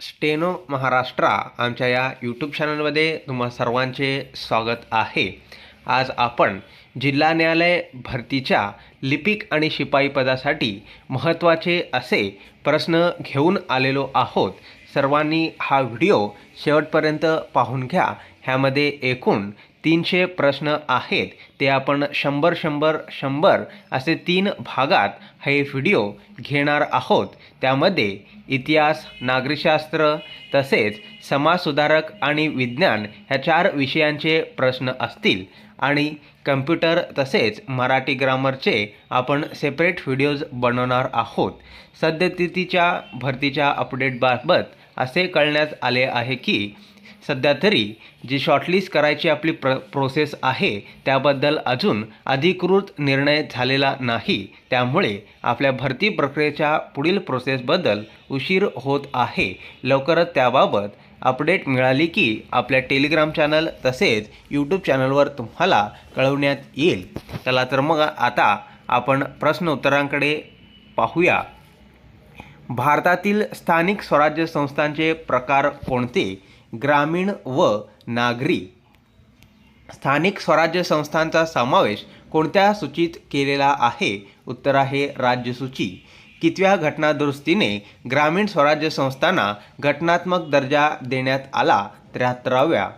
Steno Maharashtra आमच्या या YouTube चॅनलमध्ये तुम्हा सर्वांचे स्वागत आहे. आज आपण जिल्हा न्यायालय भरतीच्या लिपिक आणि शिपाई पदासाठी महत्त्वाचे असे प्रश्न घेऊन आलेलो आहोत. सर्वांनी हा व्हिडिओ शेवटपर्यंत पाहून घ्या. ह्यामध्ये एकूण तीनशे प्रश्न आहेत. ते आपण शंभर शंभर शंभर असे तीन भागात हे व्हिडिओ घेणार आहोत. त्यामध्ये इतिहास नागरिकशास्त्र तसेच समाजसुधारक आणि विज्ञान ह्या चार विषयांचे प्रश्न असतील. आणि कम्प्युटर तसेच मराठी ग्रामरचे आपण सेपरेट व्हिडिओज बनवणार आहोत. सद्यस्थितीच्या भरतीच्या अपडेटबाबत असे कळण्यात आले आहे की सध्या तरी जी शॉर्टलिस्ट करायची आपली प्र प्रोसेस आहे त्याबद्दल अजून अधिकृत निर्णय झालेला नाही. त्यामुळे आपल्या भरती प्रक्रियेच्या पुढील प्रोसेसबद्दल उशीर होत आहे. लवकरच त्याबाबत अपडेट मिळाली की आपल्या टेलिग्राम चॅनल तसेच यूट्यूब चॅनलवर तुम्हाला कळवण्यात येईल. चला तर मग आता आपण प्रश्न उत्तरांकडे पाहूया. भारतातील स्थानिक स्वराज्य संस्थांचे प्रकार कोणते? ग्रामीण व नागरी स्थानिक स्वराज्य संस्थांचा समावेश कोणत्या सूचीत केलेला आहे? उत्तर आहे राज्यसूची. कितव्या घटनादुरुस्तीने ग्रामीण स्वराज्य संस्थांना घटनात्मक दर्जा देण्यात आला? त्र्याहत्तराव्या.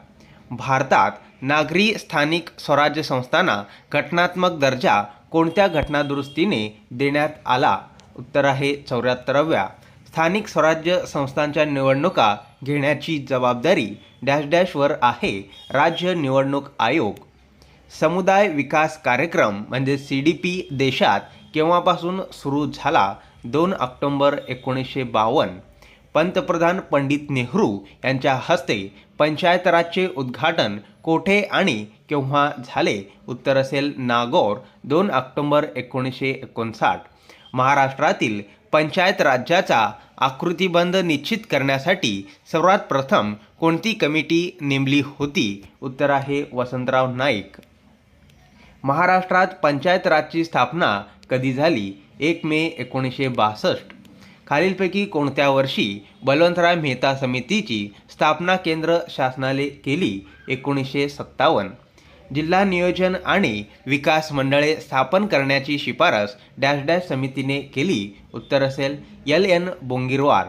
भारतात नागरी स्थानिक स्वराज्य संस्थांना घटनात्मक दर्जा कोणत्या घटनादुरुस्तीने देण्यात आला? उत्तर आहे चौऱ्याहत्तराव्या. स्थानिक स्वराज्य संस्थांच्या निवडणुका घेण्याची जबाबदारी डॅश डॅशवर आहे राज्य निवडणूक आयोग. समुदाय विकास कार्यक्रम म्हणजे सी डी पी देशात केव्हापासून सुरू झाला? दोन ऑक्टोंबर एकोणीसशे बावन्न. पंतप्रधान पंडित नेहरू यांच्या हस्ते पंचायत राजचे उद्घाटन कोठे आणि केव्हा झाले? उत्तर असेल नागौर दोन ऑक्टोंबर एकोणीसशे एकोणसाठ. महाराष्ट्रातील पंचायत राज्याचा आकृतीबंध निश्चित करण्यासाठी सर्वात प्रथम कोणती कमिटी नेमली होती? उत्तर आहे वसंतराव नाईक. महाराष्ट्रात पंचायत राजची स्थापना कधी झाली? एक मे एकोणीसशे बासष्ट. खालीलपैकी कोणत्या वर्षी बलवंतराय मेहता समितीची स्थापना केंद्र शासनाने केली? एकोणीसशे सत्तावन्न. जिल्हा नियोजन आणि विकास मंडळे स्थापन करण्याची शिफारस डॅश डॅश समितीने केली. उत्तर असेल एल एन बोंगिरवार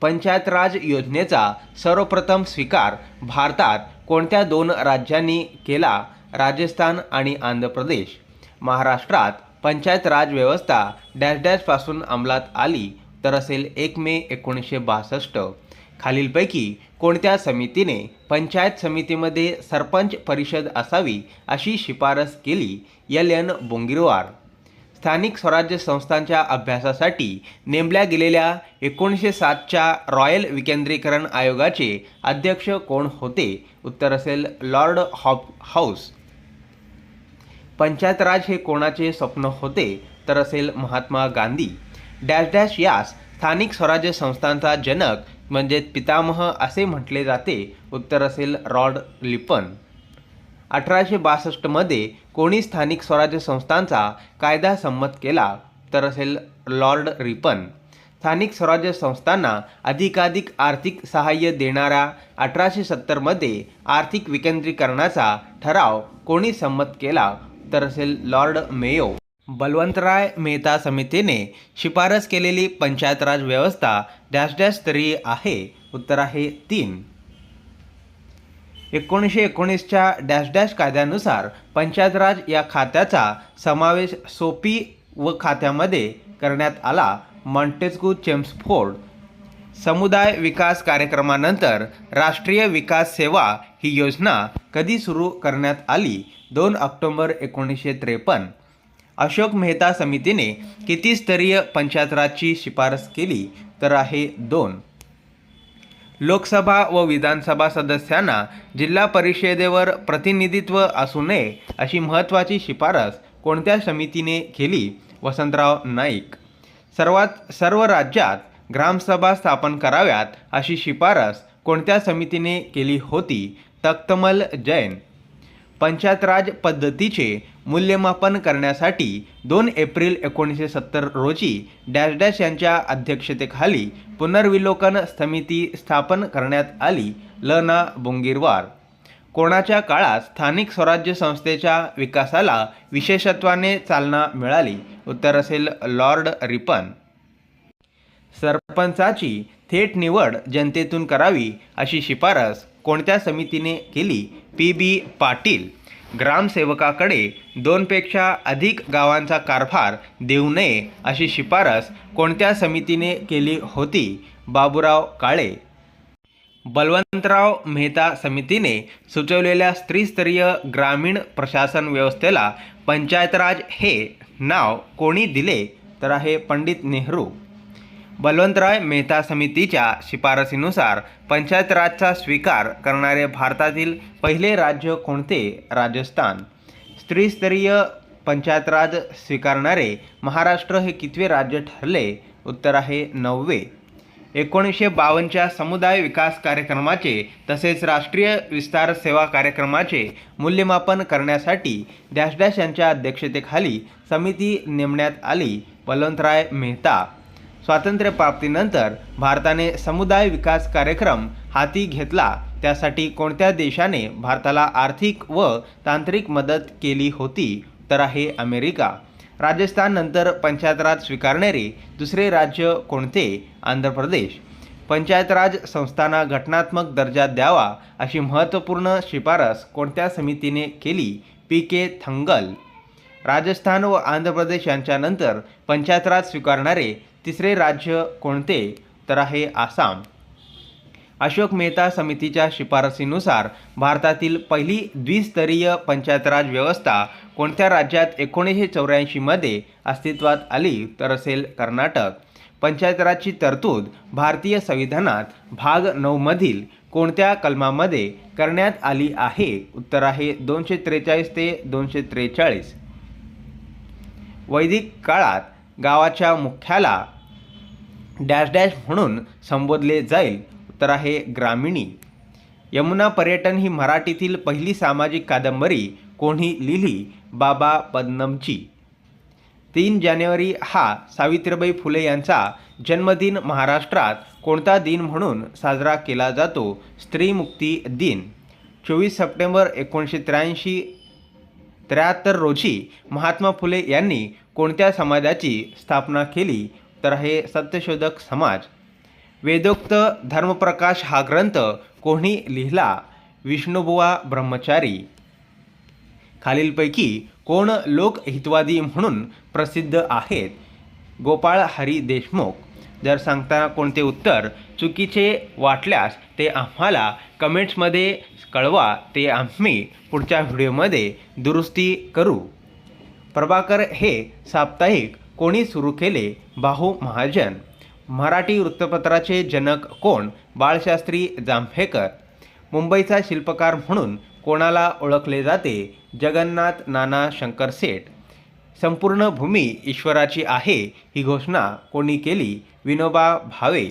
पंचायत राज योजनेचा सर्वप्रथम स्वीकार भारतात कोणत्या दोन राज्यांनी केला? राजस्थान आणि आंध्र प्रदेश. महाराष्ट्रात पंचायत राज व्यवस्था डॅश डॅशपासून अंमलात आली. तर असेल एक मे एकोणीसशे बासष्ट. खालीलपैकी कोणत्या समितीने पंचायत समितीमध्ये सरपंच परिषद असावी अशी शिफारस केली एल. एन. बोंगिरवार. स्थानिक स्वराज्य संस्थांच्या अभ्यासासाठी नेमल्या गेलेल्या एकोणीसशे सातच्या रॉयल विकेंद्रीकरण आयोगाचे अध्यक्ष कोण होते उत्तर असेल लॉर्ड हॉप हाऊस. पंचायत राज हे कोणाचे स्वप्न होते तर असेल महात्मा गांधी. डॅश डॅश यास स्थानिक स्वराज्य संस्थांचा जनक म्हणजे पितामह असे म्हटले जाते उत्तर असेल रॉड लिपन. अठराशे बासष्टमध्ये कोणी स्थानिक स्वराज्य संस्थांचा कायदा संमत केला तर असेल लॉर्ड रिपन. स्थानिक स्वराज्य संस्थांना अधिकाधिक आर्थिक सहाय्य देणारा अठराशे सत्तरमध्ये आर्थिक विकेंद्रीकरणाचा ठराव कोणी संमत केला तर असेल लॉर्ड मेयो. बलवंतराय मेहता समितीने शिफारस केलेली पंचायत राज व्यवस्था डॅश डॅश स्तरीय आहे उत्तर आहे तीन. एकोणीसशे एकोणीसच्या डॅश डॅश कायद्यानुसार पंचायत राज या खात्याचा समावेश सोपी व खात्यामध्ये करण्यात आला मॉन्टेस्कू चेम्सफोर्ड समुदाय विकास कार्यक्रमानंतर राष्ट्रीय विकास सेवा ही योजना कधी सुरू करण्यात आली? दोन ऑक्टोंबर एकोणीसशे त्रेपन्न. अशोक मेहता समितीने किती स्तरीय पंचायत राजची शिफारस केली तर आहे दोन. लोकसभा व विधानसभा सदस्यांना जिल्हा परिषदेवर प्रतिनिधित्व असू नये अशी महत्त्वाची शिफारस कोणत्या समितीने केली? वसंतराव नाईक. सर्वात सर्व राज्यात ग्रामसभा स्थापन कराव्यात अशी शिफारस कोणत्या समितीने केली होती? तक्तमल जैन. पंचायतराज पद्धतीचे मूल्यमापन करण्यासाठी दोन एप्रिल एकोणीसशे सत्तर रोजी डॅश डॅश यांच्या अध्यक्षतेखाली पुनर्विलोकन समिती स्थापन करण्यात आली ल ना बोंगीरवार. कोणाच्या काळात स्थानिक स्वराज्य संस्थेच्या विकासाला विशेषत्वाने चालना मिळाली उत्तर असेल लॉर्ड रिपन. सरपंचाची थेट निवड जनतेतून करावी अशी शिफारस कोणत्या समितीने केली? पी. बी. पाटील. ग्रामसेवकाकडे दोनपेक्षा अधिक गावांचा कारभार देऊ नये अशी शिफारस कोणत्या समितीने केली होती? बाबूराव काळे. बलवंतराव मेहता समितीने सुचवलेल्या स्त्रीस्तरीय ग्रामीण प्रशासन व्यवस्थेला पंचायतराज हे नाव कोणी दिले? तर आहे पंडित नेहरू. बलवंतराय मेहता समितीच्या शिफारसीनुसार पंचायत राजचा स्वीकार करणारे भारतातील पहिले राज्य कोणते? राजस्थान. स्त्रीस्तरीय पंचायत राज स्वीकारणारे महाराष्ट्र हे कितवे राज्य ठरले? उत्तर आहे नववे. एकोणीसशे बावन्नच्या समुदाय विकास कार्यक्रमाचे तसेच राष्ट्रीय विस्तार सेवा कार्यक्रमाचे मूल्यमापन करण्यासाठी डॅश डॅश यांच्या अध्यक्षतेखाली समिती नेमण्यात आली. बलवंतराय मेहता स्वातंत्र्यप्राप्तीनंतर भारताने समुदाय विकास कार्यक्रम हाती घेतला. त्यासाठी कोणत्या देशाने भारताला आर्थिक व तांत्रिक मदत केली होती? तर आहे अमेरिका. राजस्थाननंतर पंचायतराज पंचायत राज स्वीकारणारे दुसरे राज्य कोणते? आंध्र प्रदेश. पंचायत राज संस्थांना घटनात्मक दर्जा द्यावा अशी महत्त्वपूर्ण शिफारस कोणत्या समितीने केली? पी के थंगल. राजस्थान व आंध्र प्रदेश यांच्यानंतर पंचायतराज स्वीकारणारे तिसरे राज्य कोणते? तर आहे आसाम. अशोक मेहता समितीच्या शिफारसीनुसार भारतातील पहिली द्विस्तरीय पंचायत राज व्यवस्था कोणत्या राज्यात एकोणीसशे चौऱ्याऐंशीमध्ये अस्तित्वात आली तर असेल कर्नाटक. पंचायत राजची तरतूद भारतीय संविधानात भाग नऊमधील कोणत्या कलमामध्ये करण्यात आली आहे? उत्तर आहे दोनशे त्रेचाळीस ते दोनशे त्रेचाळीस. वैदिक काळात गावाच्या मुख्याला डॅश डॅश म्हणून संबोधले जाईल उत्तर आहे ग्रामिणी. यमुना पर्यटन ही मराठीतील पहिली सामाजिक कादंबरी कोणी लिहिली? बाबा पद्मनमची तीन जानेवारी हा सावित्रीबाई फुले यांचा जन्मदिन महाराष्ट्रात कोणता दिन म्हणून साजरा केला जातो? स्त्रीमुक्ती दिन. चोवीस सप्टेंबर एकोणीसशे त्र्याऐंशी त्र्याहत्तर रोजी महात्मा फुले यांनी कोणत्या समाजाची स्थापना केली तर हे सत्यशोधक समाज. वेदोक्त धर्मप्रकाश हा ग्रंथ कोणी लिहिला? विष्णुबुवा ब्रह्मचारी. खालीलपैकी कोण लोकहितवादी म्हणून प्रसिद्ध आहेत? गोपाळ हरी देशमुख. जर सांगताना कोणते उत्तर? चुकीचे वाटल्यास ते आम्हाला कमेंट्समध्ये कळवा ते आम्ही पुढच्या व्हिडिओमध्ये दुरुस्ती करू. प्रभाकर हे साप्ताहिक कोणी सुरू केले? बाहू महाजन. मराठी वृत्तपत्राचे जनक कोण? बाळशास्त्री जांभेकर. मुंबईचा शिल्पकार म्हणून कोणाला ओळखले जाते? जगन्नाथ नाना शंकर सेठ. संपूर्ण भूमी ईश्वराची आहे ही घोषणा कोणी केली? विनोबा भावे.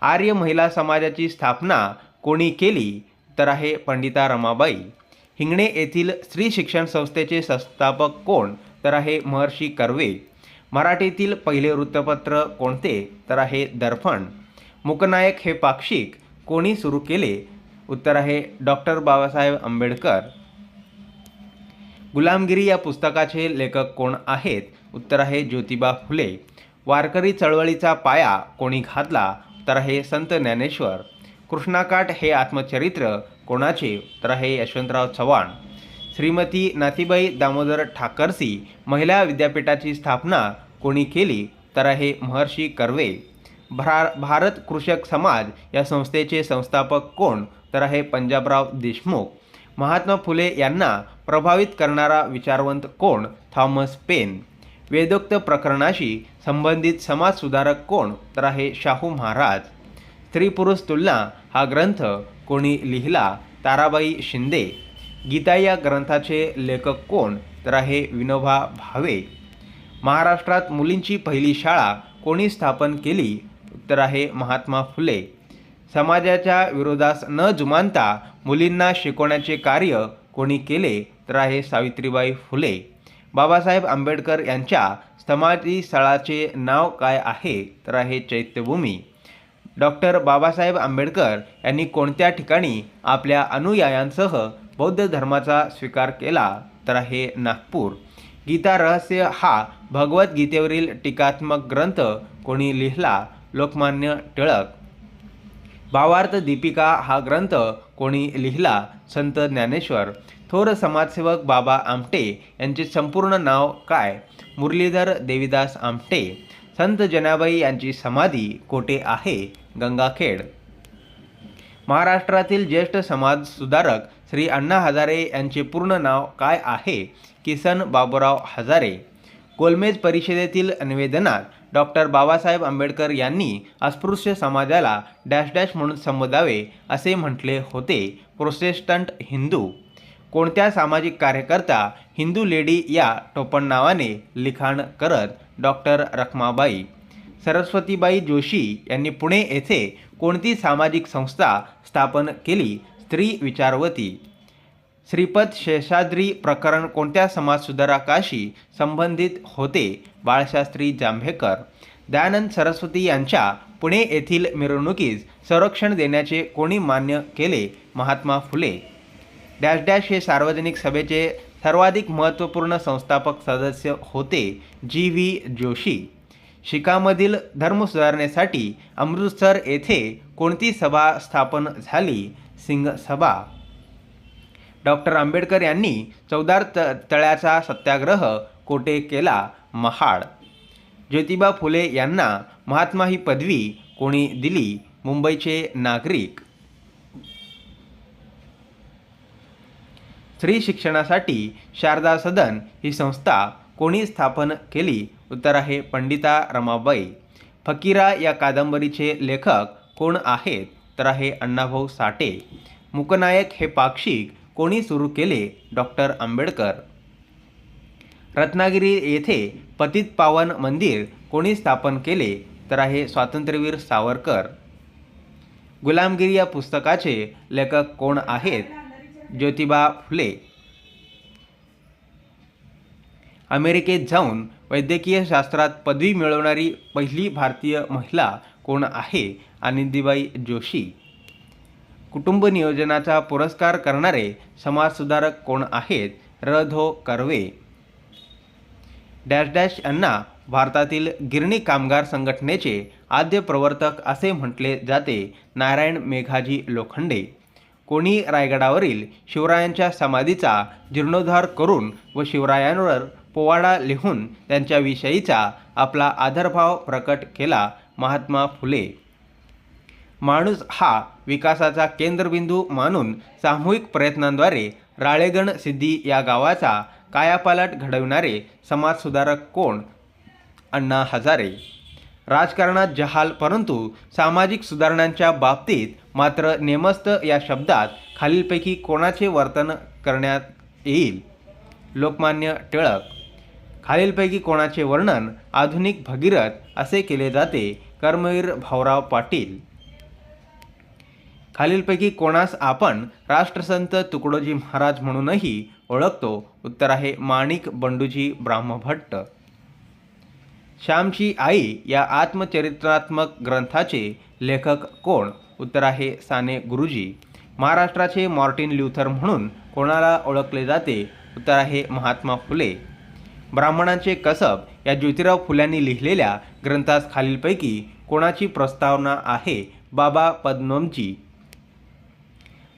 आर्य महिला समाजाची स्थापना कोणी केली? तर आहे पंडिता रमाबाई. हिंगणे येथील स्त्री शिक्षण संस्थेचे संस्थापक कोण? तर आहे महर्षी कर्वे. मराठीतील पहिले वृत्तपत्र कोणते? तर आहे दर्पण. मुकनायक हे पाक्षिक. कोणी सुरू केले? उत्तर आहे डॉक्टर बाबासाहेब आंबेडकर. गुलामगिरी या पुस्तकाचे लेखक कोण आहेत? उत्तर आहे ज्योतिबा फुले. वारकरी चळवळीचा पाया कोणी घातला? तर आहे संत ज्ञानेश्वर. कृष्णाकाठ हे आत्मचरित्र. कोणाचे? तर आहे यशवंतराव चव्हाण. श्रीमती नाथीबाई दामोदर ठाकरसी महिला विद्यापीठाची स्थापना कोणी केली? तर आहे महर्षी कर्वे. भरा भारत कृषक समाज या संस्थेचे संस्थापक कोण? तर आहे पंजाबराव देशमुख. महात्मा फुले यांना प्रभावित करणारा विचारवंत कोण? Thomas Paine. वेदोक्त प्रकरणाशी संबंधित समाजसुधारक कोण? तर आहे शाहू महाराज. स्त्री पुरुष तुलना हा ग्रंथ कोणी लिहिला? ताराबाई शिंदे. गीता या ग्रंथाचे लेखक कोण? तर आहे विनोबा भावे. महाराष्ट्रात मुलींची पहिली शाळा कोणी स्थापन केली? तर आहे महात्मा फुले. समाजाच्या विरोधास न जुमानता मुलींना शिकवण्याचे कार्य कोणी केले? तर आहे सावित्रीबाई फुले. बाबासाहेब आंबेडकर यांच्या समाधी स्थळाचे नाव काय आहे? तर आहे चैत्यभूमी. डॉक्टर बाबासाहेब आंबेडकर यांनी कोणत्या ठिकाणी आपल्या अनुयायांसह बौद्ध धर्माचा स्वीकार केला? तर हे नागपूर. गीता रहस्य हा भगवद्गीतेवरील टीकात्मक ग्रंथ कोणी लिहिला? लोकमान्य टिळक. भावार्थ दीपिका हा ग्रंथ कोणी लिहिला? संत ज्ञानेश्वर. थोर समाजसेवक बाबा आमटे यांचे संपूर्ण नाव काय? मुरलीधर देविदास आमटे. संत जनाबाई यांची समाधी कोठे आहे? गंगाखेड. महाराष्ट्रातील ज्येष्ठ समाज सुधारक श्री अण्णा हजारे यांचे पूर्ण नाव काय आहे? किसन बाबूराव हजारे. गोलमेज परिषदेतील निवेदनात डॉक्टर बाबासाहेब आंबेडकर यांनी अस्पृश्य समाजाला डॅश डॅश म्हणून संबोधावे असे म्हटले होते. प्रोसेस्टंट हिंदू. कोणत्या सामाजिक कार्यकर्ता हिंदू लेडी या टोपण नावाने लिखाण करत डॉक्टर रखमाबाई. सरस्वतीबाई जोशी यांनी पुणे येथे कोणती सामाजिक संस्था स्थापन केली? स्त्री विचारवती. श्रीपद शेषाद्री प्रकरण कोणत्या समाजसुधारकाशी संबंधित होते? बाळशास्त्री जांभेकर. दयानंद सरस्वती यांच्या पुणे येथील मिरवणुकीस संरक्षण देण्याचे कोणी मान्य केले? महात्मा फुले. डॅश डॅश हे सार्वजनिक सभेचे सर्वाधिक महत्त्वपूर्ण संस्थापक सदस्य होते. G V Joshi. शिकामधील धर्म सुधारणेसाठी अमृतसर येथे कोणती सभा स्थापन झाली? सिंग सभा. डॉक्टर आंबेडकर यांनी चौदार त तळ्याचा सत्याग्रह कोठे केला? महाड. ज्योतिबा फुले यांना महात्मा ही पदवी कोणी दिली? मुंबईचे नागरिक. स्त्री शिक्षणासाठी शारदा सदन ही संस्था कोणी स्थापन केली? उत्तर आहे पंडिता रमाबाई. फकीरा या कादंबरीचे लेखक कोण आहेत? तर आहे अण्णाभाऊ साठे. मुकनायक हे पाक्षिक कोणी सुरू केले? डॉक्टर आंबेडकर. रत्नागिरी येथे पतित पावन मंदिर कोणी स्थापन केले? तर आहे स्वातंत्र्यवीर सावरकर. गुलामगिरी या पुस्तकाचे लेखक कोण आहेत? ज्योतिबा फुले. अमेरिकेत जाऊन वैद्यकीय शास्त्रात पदवी मिळवणारी पहिली भारतीय महिला कोण आहे आनंदीबाई जोशी? कुटुंब नियोजनाचा पुरस्कार करणारे समाजसुधारक कोण आहेत? र धो कर्वे. डॅश डॅश यांना भारतातील गिरणी कामगार संघटनेचे आद्य प्रवर्तक असे म्हटले जाते नारायण मेघाजी लोखंडे. कोणी रायगडावरील शिवरायांच्या समाधीचा जीर्णोद्धार करून व शिवरायांवर पोवाडा लिहून त्यांच्याविषयीचा आपला आदरभाव प्रकट केला महात्मा फुले. माणूस हा विकासाचा केंद्रबिंदू मानून सामूहिक प्रयत्नांद्वारे राळेगण सिद्धी या गावाचा कायापालट घडविणारे समाजसुधारक कोण? अण्णा हजारे. राजकारणात जहाल परंतु सामाजिक सुधारणांच्या बाबतीत मात्र नेमस्त या शब्दात खालीलपैकी कोणाचे वर्तन करण्यात येईल? लोकमान्य टिळक खालीलपैकी कोणाचे वर्णन आधुनिक भगीरथ असे केले जाते कर्मवीर भाऊराव पाटील. खालीलपैकी कोणास आपण राष्ट्रसंत तुकडोजी महाराज म्हणूनही ओळखतो उत्तर आहे माणिक बंडूजी ब्राह्मभट्ट. श्यामची आई या आत्मचरित्रात्मक ग्रंथाचे लेखक कोण? उत्तर आहे साने गुरुजी. महाराष्ट्राचे मॉर्टिन ल्युथर म्हणून कोणाला ओळखले जाते? उत्तर आहे महात्मा फुले. ब्राह्मणांचे कसब या ज्योतिराव फुल्यांनी लिहिलेल्या ग्रंथास खालीलपैकी कोणाची प्रस्तावना आहे? बाबा पद्मनजी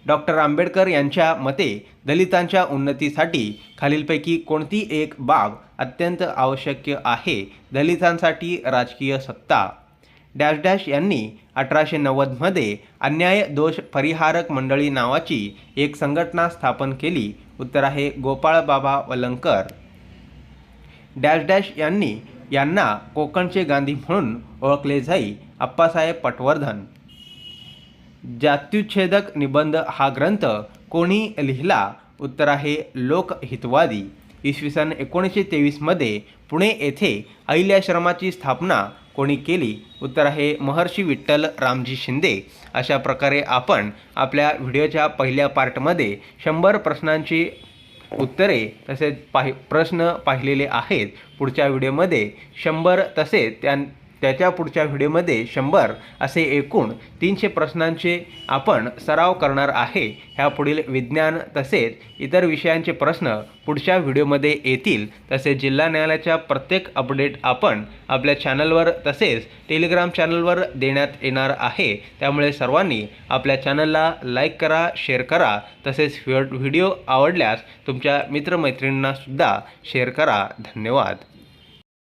डॉक्टर आंबेडकर यांच्या मते दलितांच्या उन्नतीसाठी खालीलपैकी कोणती एक बाब अत्यंत आवश्यक आहे? दलितांसाठी राजकीय सत्ता. डॅश डॅश यांनी अठराशे नव्वदमध्ये अन्याय दोष परिहारक मंडळी नावाची एक संघटना स्थापन केली. उत्तर आहे गोपाळबाबा वलंकर. डॅश डॅश यांनी यांना कोकणचे गांधी म्हणून ओळखले जाई अप्पासाहेब पटवर्धन. जात्युच्छेदक निबंध हा ग्रंथ कोणी लिहिला? उत्तर आहे लोकहितवादी इसवी सन एकोणीसशे तेवीसमध्ये पुणे येथे अहिल्याश्रमाची स्थापना कोणी केली? उत्तर आहे महर्षी विठ्ठल रामजी शिंदे. अशा प्रकारे आपण आपल्या व्हिडिओच्या पहिल्या पार्टमध्ये शंभर प्रश्नांची उत्तरे तसेच पाहि प्रश्न पाहिलेले आहेत पुढच्या व्हिडिओमध्ये शंभर तसेच त्या त्याच्या पुढच्या व्हिडिओमध्ये शंभर असे एकूण तीनशे प्रश्नांचे आपण सराव करणार आहे. ह्या पुढील विज्ञान तसेच इतर विषयांचे प्रश्न पुढच्या व्हिडिओमध्ये येतील. तसेच जिल्हा न्यायालयाच्या प्रत्येक अपडेट आपण आपल्या चॅनलवर तसेच टेलिग्राम चॅनलवर देण्यात येणार आहे. त्यामुळे सर्वांनी आपल्या चॅनलला लाईक करा शेअर करा. तसेच व्हिडिओ आवडल्यास तुमच्या मित्रमैत्रिणींनासुद्धा शेअर करा. धन्यवाद.